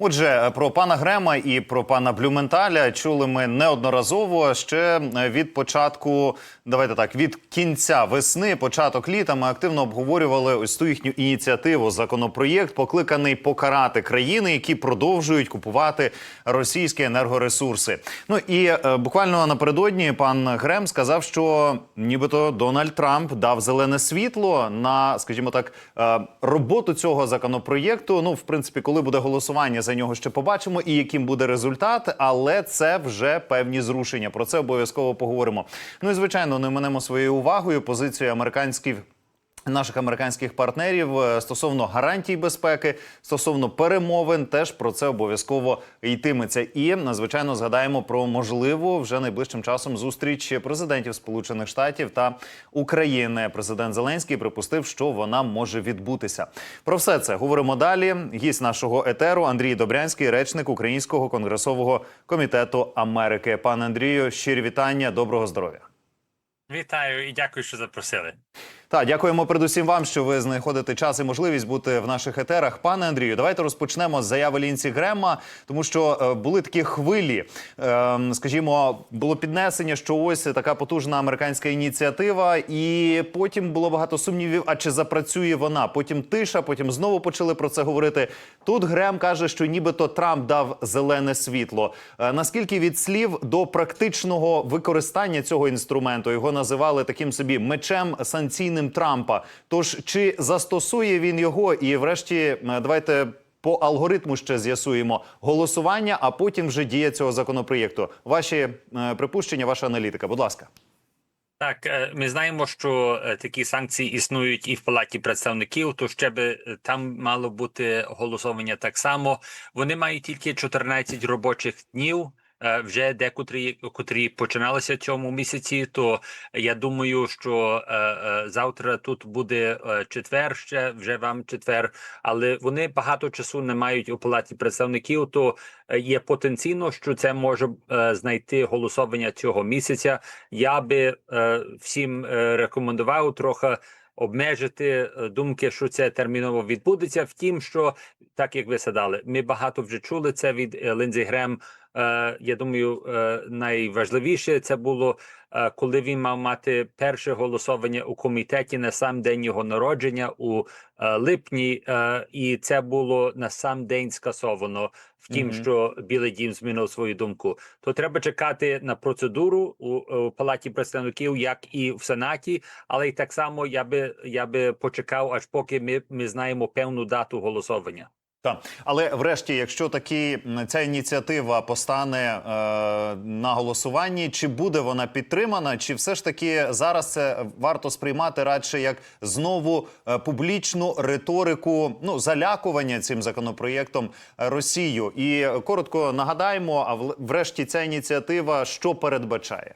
Отже, про пана Грема і про пана Блюменталя чули ми неодноразово ще від початку. Давайте так, від кінця весни, початок літа. Ми активно обговорювали ось ту їхню ініціативу. Законопроєкт покликаний покарати країни, які продовжують купувати російські енергоресурси. Ну і е, буквально напередодні пан Грем сказав, що нібито Дональд Трамп дав зелене світло на, скажімо так, е, роботу цього законопроєкту. Ну, в принципі, коли буде голосування за нього, ще побачимо, і яким буде результат. Але це вже певні зрушення. Про це обов'язково поговоримо. Ну і звичайно, не минемо своєю увагою позицію американських. Наших американських партнерів е, стосовно гарантій безпеки, стосовно перемовин, теж про це обов'язково йтиметься. І надзвичайно згадаємо про можливу вже найближчим часом зустріч президентів Сполучених Штатів та України. Президент Зеленський припустив, що вона може відбутися. Про все це говоримо далі. Гість нашого етеру Андрій Добрянський, речник Українського конгресового комітету Америки. Пане Андрію, щирі вітання, доброго здоров'я. Вітаю і дякую, що запросили. Так, дякуємо передусім вам, що ви знаходите час і можливість бути в наших етерах. Пане Андрію, давайте розпочнемо з заяви Лінці Грема, тому що е, були такі хвилі. Е, скажімо, було піднесення, що ось така потужна американська ініціатива, і потім було багато сумнівів. А чи запрацює вона? Потім тиша, потім знову почали про це говорити. Тут Грем каже, що нібито Трамп дав зелене світло. Е, наскільки від слів до практичного використання цього інструменту його називали таким собі мечем санкційним Трампа. Тож чи застосує він його? І, врешті, е, давайте по алгоритму ще з'ясуємо голосування, а потім вже дія цього законопроєкту. Ваші е, припущення, ваша аналітика. Будь ласка. Так, е, ми знаємо, що такі санкції існують і в палаті представників. То ще би там мало бути голосування так само. Вони мають тільки 14 робочих днів. Е, Вже декотрі котрі починалися цьому місяці, то я думаю, що е, е, завтра тут буде четвер, ще вже вам четвер, але вони багато часу не мають у палаті представників. То є потенційно, що це може знайти голосування цього місяця. Я би всім рекомендував трохи обмежити думки, що це терміново відбудеться. Втім, що так як ви садали, ми багато вже чули це від Линдзі Грем. Е, я думаю, е, найважливіше це було, е, коли він мав мати перше голосування у комітеті на сам день його народження у липні, і це було на сам день скасовано. Втім, Мгм. що Білий Дім змінив свою думку, то треба чекати на процедуру у, у палаті представників, як і в сенаті. Але й так само я би я би почекав, аж поки ми, ми знаємо певну дату голосування. Так, але врешті, якщо таки м, ця ініціатива постане е, на голосуванні, чи буде вона підтримана, чи все ж таки зараз це варто сприймати радше як знову е, публічну риторику ну залякування цим законопроєктом е, Росію? І коротко нагадаємо, а врешті ця ініціатива що передбачає?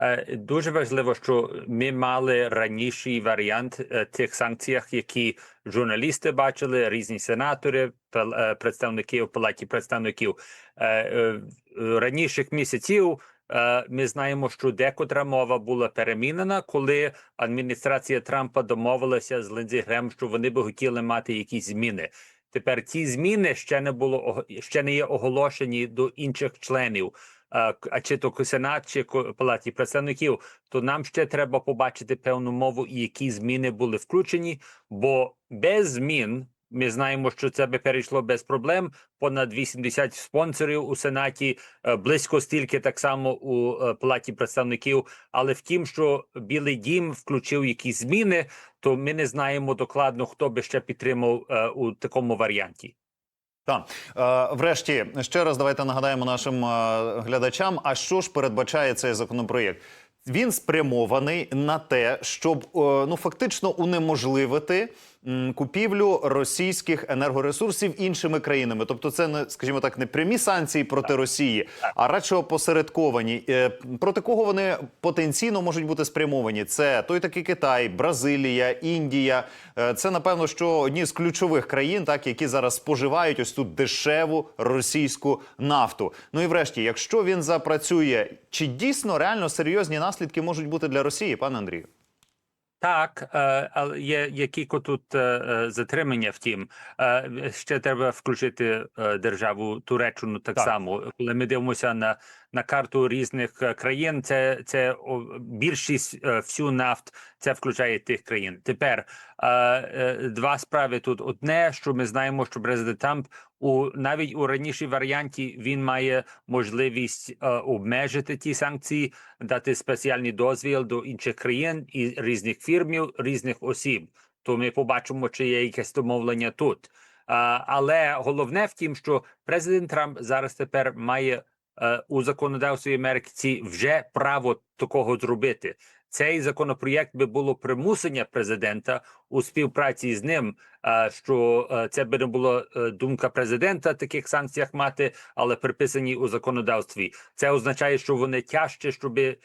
Е, Дуже важливо, що ми мали раніший варіант е, тих санкціях, які журналісти бачили, різні сенатори, е, представники у палаті представників раніших місяців. Ми знаємо, що декотра мова була перемінена, коли адміністрація Трампа домовилася з Линдзі Грем, що вони би хотіли мати якісь зміни. Тепер ці зміни ще не було ще не є оголошені до інших членів а, чи то Сенат, чи Палаті представників, то нам ще треба побачити певну мову і які зміни були включені, бо без змін. Ми знаємо, що це би перейшло без проблем. Понад 80 спонсорів у сенаті, е, близько стільки так само у е, палаті представників. Але втім, що Білий Дім включив якісь зміни, то ми не знаємо докладно, хто би ще підтримав е, у такому варіанті. Так, е, врешті ще раз давайте нагадаємо нашим е, глядачам. А що ж передбачає цей законопроєкт? Він спрямований на те, щоб е, ну фактично унеможливити купівлю російських енергоресурсів іншими країнами. Тобто, це не скажімо так, не прямі санкції проти Росії, а радше опосередковані. Е, Проти кого вони потенційно можуть бути спрямовані? Це той такий Китай, Бразилія, Індія. Е, Це напевно, що одні з ключових країн, так які зараз споживають ось тут дешеву російську нафту. Ну і врешті, якщо він запрацює, чи дійсно реально серйозні наслідки можуть бути для Росії, пане Андрію? Так, е, але є, є кілька тут е, е, затримання. Втім, ще треба включити державу Туреччину так, Так. само. Коли ми дивимося на, на карту різних е, країн, це, це більшість е, всю нафт це включає тих країн. Тепер е, два справи тут. Одне, що ми знаємо, що президент Трамп у навіть у ранішій варіанті він має можливість обмежити ті санкції, дати спеціальний дозвіл до інших країн і різних фірмів, різних осіб. То ми побачимо, чи є якесь домовлення тут. Але головне в тім, що президент Трамп зараз тепер має у законодавстві Америки вже право такого зробити. Цей законопроєкт би було примусення президента у співпраці з ним, е, що е, це би не була е, думка президента таких санкціях мати, але приписані у законодавстві. Це означає, що вони тяжче, щоб е,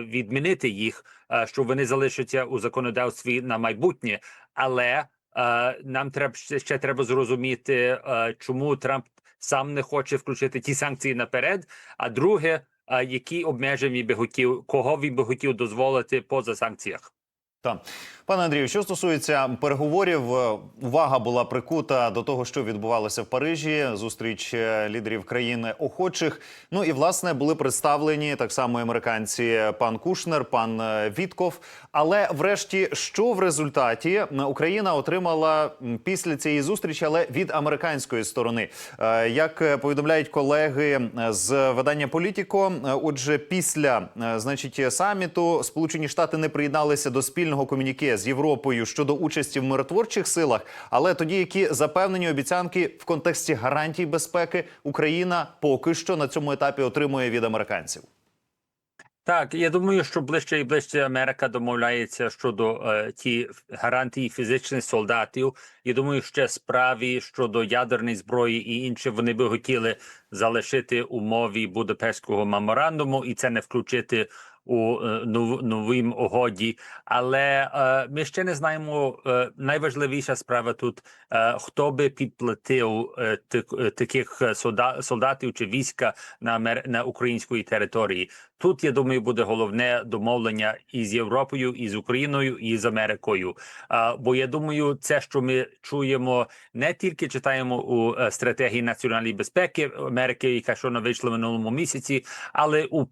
відмінити їх, е, що вони залишаться у законодавстві на майбутнє. Але е, нам треба ще, треба зрозуміти, е, чому Трамп сам не хоче включити ті санкції наперед. А друге, які обмеження би хотів, кого він би хотів дозволити поза санкціях. Так. Пане Андрію, що стосується переговорів, е, увага була прикута до того, що відбувалося в Парижі. Зустріч е, лідерів країни охочих. Ну і власне були представлені так само американці пан Кушнер, пан е, Вітков. Але, врешті, що в результаті е, Україна отримала після цієї зустрічі, але від американської сторони, Е, як е, повідомляють колеги е, з видання Політіко, е, отже, після е, значить саміту Сполучені Штати не приєдналися до спільного комюніке з Європою щодо участі в миротворчих силах. Але тоді, які запевнені обіцянки в контексті гарантій безпеки, Україна поки що на цьому етапі отримує від американців. Так, я думаю, що ближче і ближче Америка домовляється щодо е, ті гарантії фізичних солдатів. Я думаю, ще справі щодо ядерної зброї і інше вони би хотіли залишити умові Будапештського меморандуму і це не включити у е, нов, новим угоді. Але е, ми ще не знаємо. Е, найважливіша справа тут е, хто би підплатив е, е, таких е, солдатів чи війська на Амер... на української території. Тут я думаю, буде головне домовлення із Європою, і з Україною, і з Америкою. А, бо я думаю, це, що ми чуємо, не тільки читаємо у е, стратегії національної безпеки Америки, яка що вийшла в минулому місяці, але у е,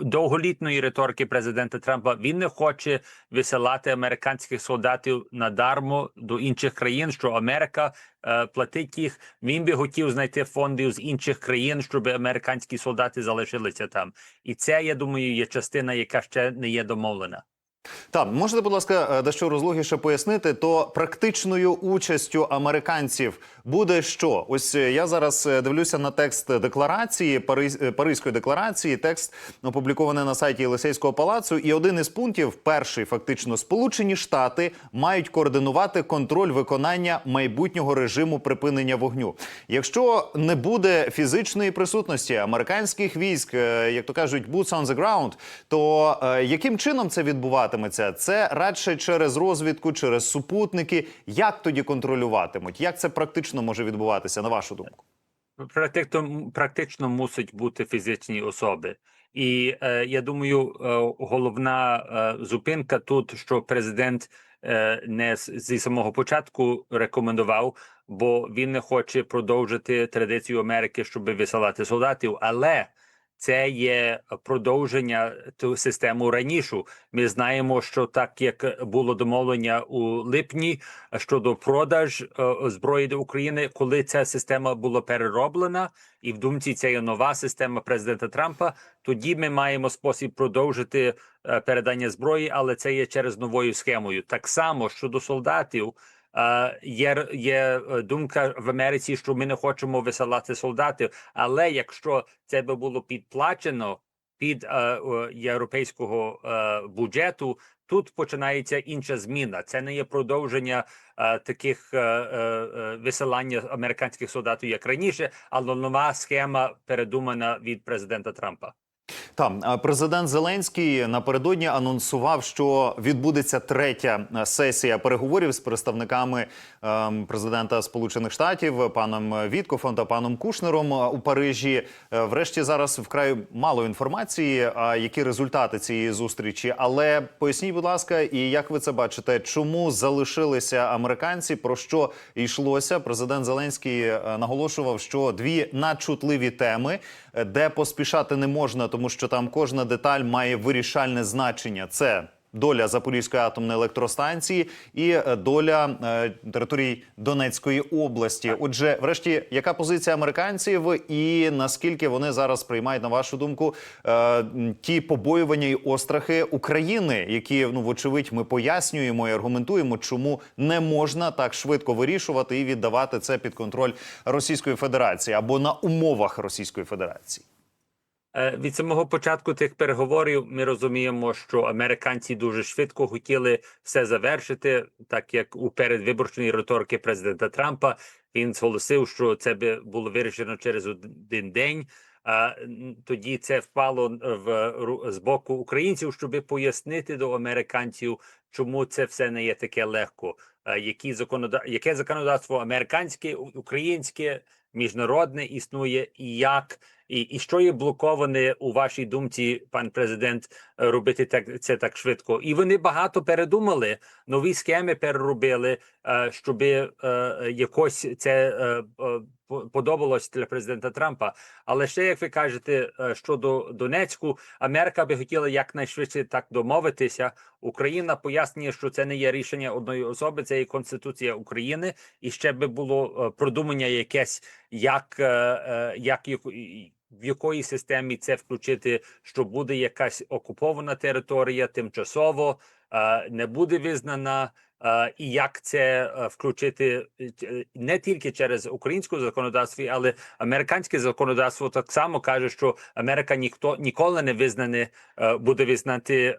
довголітної риторики президента Трампа він не хоче висилати американських солдатів надармо до інших країн, що Америка е, платить їх. Він би хотів знайти фонди з інших країн, щоб американські солдати залишилися там. І це, я думаю, є частина, яка ще не є домовлена. Так, можете, будь ласка, е, дещо розлогіше пояснити, то практичною участю американців буде що? Ось е, я зараз е, дивлюся на текст декларації Паризь- Паризької декларації. Текст опублікований на сайті Єлисейського палацу. І один із пунктів, перший фактично, Сполучені Штати мають координувати контроль виконання майбутнього режиму припинення вогню. Якщо не буде фізичної присутності американських військ, як то кажуть, boots on the ground, то яким чином це відбуватиметься? Це радше через розвідку, через супутники. Як тоді контролюватимуть? Як це практично може відбуватися, на вашу думку? Практично, практично мусить бути фізичні особи. І е, я думаю, е, головна е, зупинка тут, що президент е, не зі самого початку рекомендував, бо він не хоче продовжити традицію Америки, щоб висилати солдатів. Але це є продовження ту систему ранішу. Ми знаємо, що так як було домовлення у липні щодо продаж е, зброї до України, коли ця система була перероблена, і в думці це є нова система президента Трампа. Тоді ми маємо спосіб продовжити е, передання зброї, але це є через новою схемою. Так само щодо солдатів. Є, є е, думка в Америці, що ми не хочемо висилати солдатів, але якщо це би було підплачено під е, європейського е, бюджету, тут починається інша зміна. Це не є продовження таких висилання американських солдатів як раніше, але нова схема передумана від президента Трампа. Там е, президент Зеленський напередодні анонсував, що відбудеться третя е, сесія переговорів з представниками ем, президента Сполучених Штатів паном Віткофом та паном Кушнером е, у Парижі. Врешті зараз вкрай мало інформації. А які результати цієї зустрічі? Але поясніть, будь ласка, і як ви це бачите, чому залишилися американці? Про що йшлося? Президент Зеленський наголошував, що дві надчутливі теми, де поспішати не можна, тому що там кожна деталь має вирішальне значення. Це доля Запорізької атомної електростанції і е, доля е, територій Донецької області. Отже, врешті, яка позиція американців, і наскільки вони зараз сприймають, на вашу думку, е, ті побоювання і острахи України, які ну вочевидь ми пояснюємо і аргументуємо, чому не можна так швидко вирішувати і віддавати це під контроль Російської Федерації або на умовах Російської Федерації. Е, Від самого початку тих переговорів ми розуміємо, що американці дуже швидко хотіли все завершити, так як у передвиборчої риторики президента Трампа він зголосив, що це би було вирішено через один день. А тоді це впало в ру- з боку українців, щоб пояснити до американців, чому це все не є таке легко. Е, Які законода... яке законодавство американське, українське, міжнародне існує, і як і, і що є блоковане у вашій думці, пан президент, е, робити так це так швидко? І вони багато передумали, нові схеми переробили, е, щоб е, якось це по- подобалось для президента Трампа. Але ще як ви кажете, щодо Донецьку, Америка би хотіла якнайшвидше так домовитися. Україна пояснює, що це не є рішення одної особи, це є конституція України, і ще би було продумання якесь, як, як в якої системі це включити, що буде якась окупована територія тимчасово, не буде визнана. Е, І як це е, включити е, не тільки через українське законодавство, але американське законодавство так само каже, що Америка ніхто ніколи не визнане буде визнати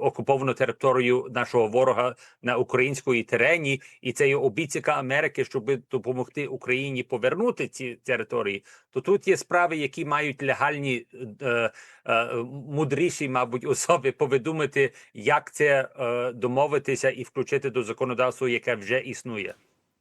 окуповану територію нашого ворога на української терені, і це є обіцяка Америки, щоб допомогти Україні повернути ці території. То тут є справи, які мають легальні мудріші, мабуть, особи повидумати, як це домовитися і включити до законодавства, яке вже існує.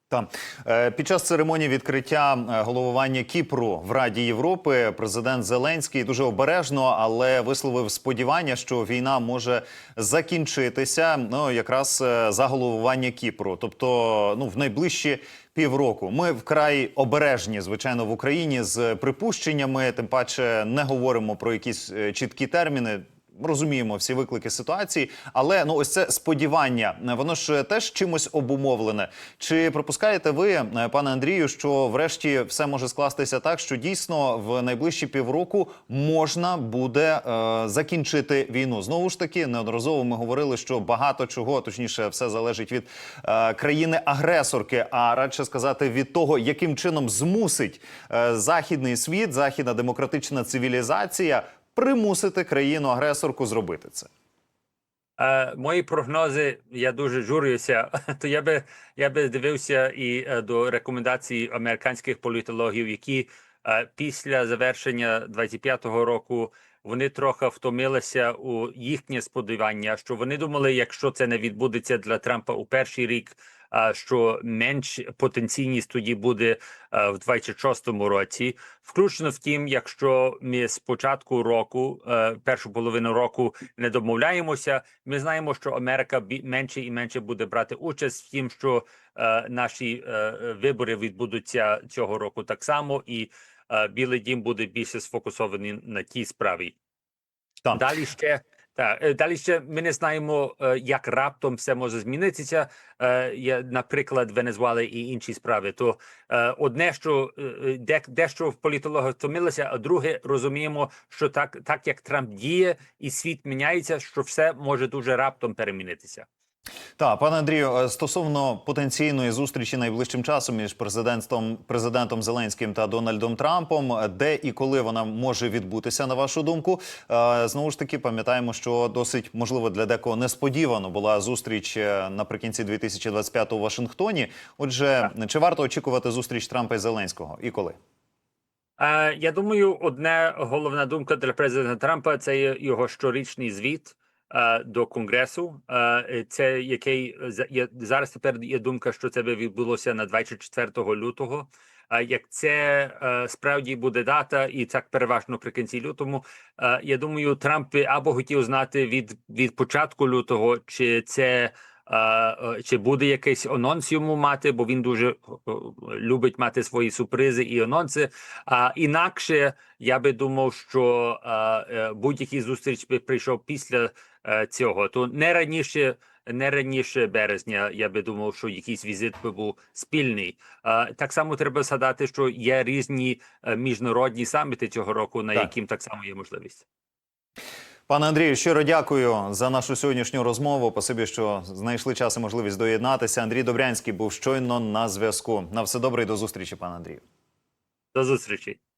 Та Е, під час церемонії відкриття е, головування Кіпру в Раді Європи президент Зеленський дуже обережно, але висловив сподівання, що війна може закінчитися. Ну якраз е, за головування Кіпру, тобто ну в найближчі. Півроку ми вкрай обережні, звичайно, в Україні з припущеннями. Тим паче не говоримо про якісь чіткі терміни. Розуміємо всі виклики ситуації, але ну ось це сподівання, воно ж теж чимось обумовлене. Чи пропускаєте ви, е, пане Андрію, що врешті все може скластися так, що дійсно в найближчі півроку можна буде е, закінчити війну? Знову ж таки, неодноразово ми говорили, що багато чого, точніше, все залежить від е, країни-агресорки, а радше сказати від того, яким чином змусить е, західний світ, західна демократична цивілізація примусити країну-агресорку зробити це. Е, мої прогнози, я дуже журюся. То я би я би дивився і е, до рекомендацій американських політологів, які е, після завершення 25-го року вони трохи втомилися у їхнє сподівання, що вони думали, якщо це не відбудеться для Трампа у перший рік. Що менш потенційність тоді буде е, в 26-му році, включно в тім, якщо ми з початку року, е, першу половину року, не домовляємося, ми знаємо, що Америка менше і менше буде брати участь в тім, що е, наші вибори відбудуться цього року так само, і Білий Дім буде більше сфокусований на тій справі. Так. Далі ще так, е, далі ще ми не знаємо, е, як раптом все може змінитися. я наприклад, Венезуела і інші справи. То е, одне, що е, е, дещо в політологах втомилося, а друге розуміємо, що так, так як Трамп діє і світ міняється, що все може дуже раптом перемінитися. Так, пане Андрію, е, стосовно потенційної зустрічі найближчим часом між президентом президентом Зеленським та Дональдом Трампом, е, де і коли вона може відбутися, на вашу думку, Е, знову ж таки пам'ятаємо, що досить можливо для декого несподівано була зустріч наприкінці 2025 у Вашингтоні. Отже, чи варто очікувати зустріч Трампа і Зеленського і коли? Я думаю, одна головна думка для президента Трампа це його щорічний звіт до Конгресу. Е, Це який зараз тепер є думка, що це би відбулося на 24 лютого. А як це е, справді буде дата, і так переважно при кінці лютому, е, я думаю, Трамп або хотів знати від, від початку лютого, чи це. е, е, Чи буде якийсь анонс йому мати, бо він дуже е, е, любить мати свої сюрпризи і анонси. А інакше я би думав, що е, е, будь-який зустріч би прийшов після е, цього. То не раніше, не раніше березня. Я би думав, що якийсь візит би був спільний. Е, так само треба згадати, що є різні е, міжнародні саміти цього року, на Так. яким так само є можливість. Пане Андрію, щиро дякую за нашу сьогоднішню розмову. Спасибі, що знайшли час і можливість доєднатися. Андрій Добрянський був щойно на зв'язку. На все добре і до зустрічі, пане Андрію. До зустрічі.